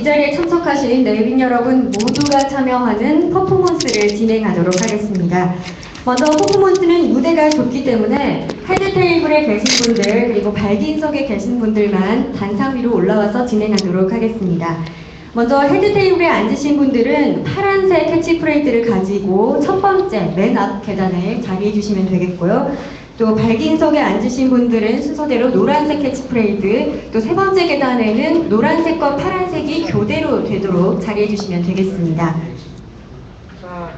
이 자리에 참석하신 내빈 여러분 모두가 참여하는 퍼포먼스를 진행하도록 하겠습니다. 먼저 퍼포먼스는 무대가 좁기 때문에 헤드 테이블에 계신 분들 그리고 발기인석에 계신 분들만 단상 위로 올라와서 진행하도록 하겠습니다. 먼저 헤드 테이블에 앉으신 분들은 파란색 캐치프레이즈를 가지고 첫 번째 맨 앞 계단에 자리해 주시면 되겠고요. 또 발기인석에 앉으신 분들은 순서대로 노란색 캐치프레이즈, 또세 번째 계단에는 노란색과 파란색이 교대로 되도록 자리해 주시면 되겠습니다.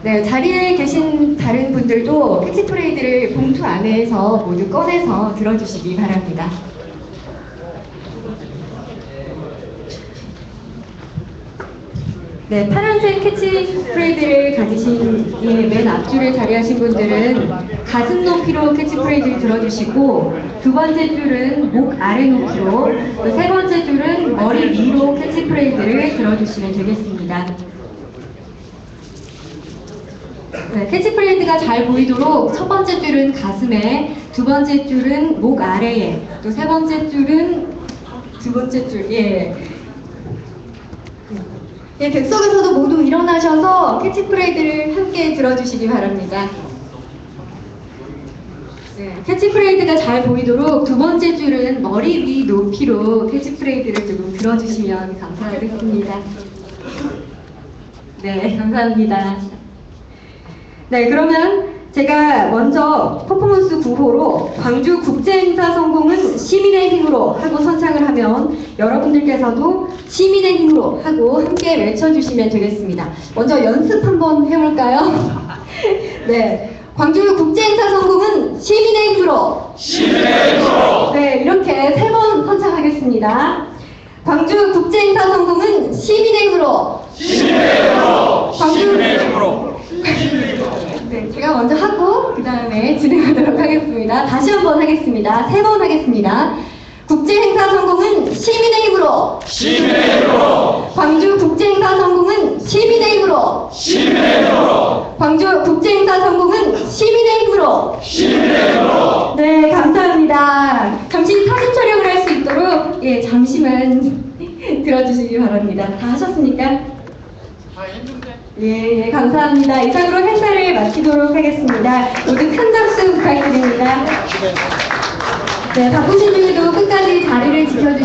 네, 자리에 계신 다른 분들도 캐치프레이즈를 봉투 안에서 모두 꺼내서 들어주시기 바랍니다. 네, 파란색 캐치프레이즈를 가지신 이맨 앞줄에 자리하신 분들은 가슴 높이로 캐치프레이즈를 들어주시고 두 번째 줄은 목 아래 높이로 또 세 번째 줄은 머리 위로 캐치프레이즈를 들어주시면 되겠습니다. 네, 캐치프레이즈가 잘 보이도록 첫 번째 줄은 가슴에, 두 번째 줄은 목 아래에, 또 세 번째 줄은 두 번째 줄, 예. 예, 객석에서도 모두 일어나셔서 캐치프레이즈를 함께 들어주시기 바랍니다. 네, 캐치프레이즈가 잘 보이도록 두 번째 줄은 머리 위 높이로 캐치프레이즈를 조금 들어주시면 감사하겠습니다. 네, 감사합니다. 네, 그러면 제가 먼저 퍼포먼스 9호로 광주 국제행사 성공은 시민의 힘으로 하고 선창을 하면 여러분들께서도 시민의 힘으로 하고 함께 외쳐주시면 되겠습니다. 먼저 연습 한번 해볼까요? 네. 광주 국제행사 성공은 시민의 힘으로. 시민의 힘으로. 네, 이렇게 세 번 선창하겠습니다. 광주 국제행사 성공은 시민의 힘으로. 시민의 힘으로. 광주 네, 제가 먼저 다음에 진행하도록 하겠습니다. 다시 한번 하겠습니다. 세 번 하겠습니다. 국제행사 성공은 시민의 힘으로. 시민의 힘으로. 광주 국제행사 성공은 시민의 힘으로. 시민의 힘으로. 광주 국제행사 성공은 시민의 힘으로. 시민의 힘으로. 네, 감사합니다. 잠시 사진 촬영을 할 수 있도록 예, 잠시만 들어주시기 바랍니다. 다 하셨습니까? 예, 예, 감사합니다. 이상으로 행사를 마치도록 하겠습니다. 모두 큰 박수 부탁드립니다. 네, 바쁘신 중에도 끝까지 자리를 지켜주신